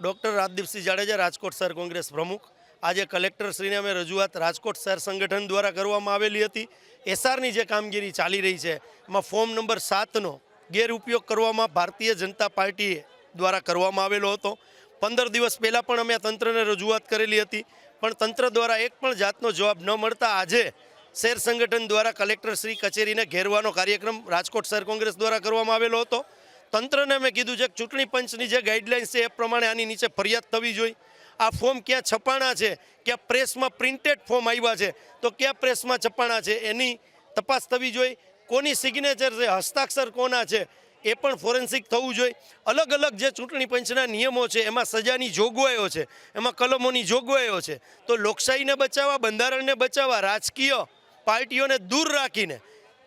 Doctor Rajdeepsinh Jadeja, Rajkot શહેર કોંગ્રેસ પ્રમુખ. આજે કલેક્ટરશ્રીને અમે રજૂઆત રાજકોટ શહેર સંગઠન દ્વારા કરવામાં આવેલી હતી. એસઆરની જે કામગીરી ચાલી રહી છે, એમાં ફોર્મ નંબર સાતનો ગેરઉપયોગ કરવામાં ભારતીય જનતા પાર્ટીએ દ્વારા કરવામાં આવેલો હતો. પંદર દિવસ પહેલાં પણ અમે તંત્રને રજૂઆત કરેલી હતી, પણ તંત્ર દ્વારા એક પણ જાતનો જવાબ ન મળતા આજે શહેર સંગઠન દ્વારા કલેક્ટરશ્રી કચેરીને ઘેરવાનો કાર્યક્રમ રાજકોટ શહેર કોંગ્રેસ દ્વારા કરવામાં આવેલો હતો. તંત્રને મેં કીધું છે ચૂંટણી પંચની જે ગાઈડલાઇન્સ છે એ પ્રમાણે આની નીચે ફરિયાદ થવી જોઈએ. આ ફોર્મ ક્યાં છપાણા છે? ક્યાં પ્રેસમાં પ્રિન્ટેડ ફોર્મ આવ્યા છે? તો ક્યાં પ્રેસમાં છપાણા છે? એની તપાસ થવી જોઈએ. કોની સિગ્નેચર છે? હસ્તાક્ષર કોના છે? એ પણ ફોરેન્સિક થવું જોઈએ. અલગ અલગ જે ચૂંટણી પંચના નિયમો છે, એમાં સજાની જોગવાઈઓ છે, એમાં કલમોની જોગવાઈઓ છે. તો લોકશાહીને બચાવવા, બંધારણને બચાવવા, રાજકીય પાર્ટીઓને દૂર રાખીને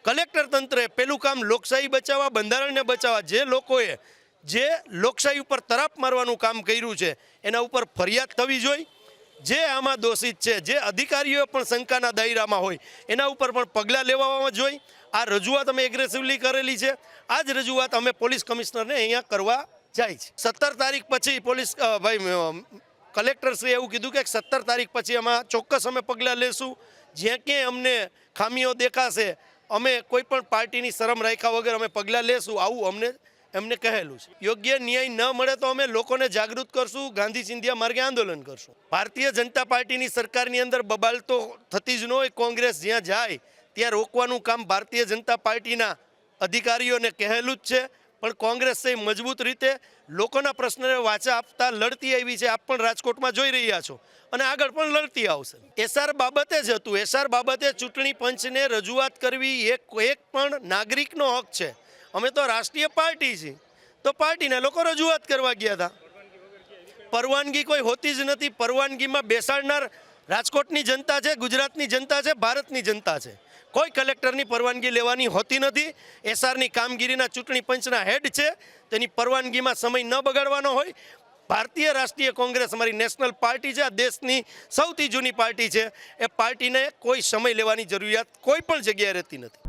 કલેક્ટર તંત્રે પેલું કામ લોકશાહી બચાવવા, બંધારણને બચાવવા, જે લોકોએ જે લોકશાહી ઉપર તરાપ મારવાનું કામ કર્યું છે, એના ઉપર ફરિયાદ થવી જોઈએ. જે આમાં દોષિત છે, જે અધિકારીઓ પણ શંકાના દાયરામાં હોય, એના ઉપર પણ પગલાં લેવામાં જોઈએ. આ રજૂઆત અમે એગ્રેસિવલી કરેલી છે. આ જ રજૂઆત અમે પોલીસ કમિશનરને અહીંયા કરવા જાય છે. સત્તર તારીખ પછી પોલીસ ભાઈ કલેક્ટરશ્રીએ એવું કીધું કે સત્તર તારીખ પછી આમાં ચોક્કસ અમે પગલાં લેશું. જ્યાં ક્યાંય અમને ખામીઓ દેખાશે અમે કોઈ પણ પાર્ટીની શરમ રાખ્યા વગર અમે પગલાં લેશું, આવું અમને, એમને કહેલું છે. યોગ્ય ન્યાય ન મળે તો અમે લોકોને જાગૃત કરશું, ગાંધી સિંધિયા માર્ગે આંદોલન કરશું. ભારતીય જનતા પાર્ટીની સરકારની અંદર બબાલ તો થતી જ ન હોય, કોંગ્રેસ જ્યાં જાય, ત્યાં રોકવાનું કામ ભારતીય જનતા પાર્ટીના અધિકારીઓને કહેલું જ છે. પણ કોંગ્રેસ મજબૂત રીતે લોકોના પ્રશ્નને વાચા આપતા લડતી આવી છે. આપ પણ રાજકોટમાં જોઈ રહ્યા છો. અને આગળ પણ લડતી આવશે. એસઆર બાબતે જ હતું. એસઆર બાબતે ચૂંટણી પંચને રજૂઆત કરવી એક એક પણ નાગરિકનો હક છે. અમે તો રાષ્ટ્રીય પાર્ટી છીએ. તો પાર્ટીના લોકો રજૂઆત કરવા ગયા હતા. પરવાનગી કોઈ હોતી જ નથી. પરવાનગીમાં બેસાડનાર રાજકોટની જનતા છે, ગુજરાતની જનતા છે, ભારતની જનતા છે. કોઈ કલેક્ટરની પરવાનગી લેવાની હોતી નથી. એસઆરની કામગીરીના ચૂંટણી પંચના હેડ છે. તેની પરવાનગીમાં સમય ન બગાડવાનો હોય. ભારતીય રાષ્ટ્રીય કોંગ્રેસ અમારી નેશનલ પાર્ટી છે. આ દેશની સૌથી જૂની પાર્ટી છે. એ પાર્ટીને કોઈ સમય લેવાની જરૂરિયાત કોઈ પણ જગ્યાએ રહેતી નથી.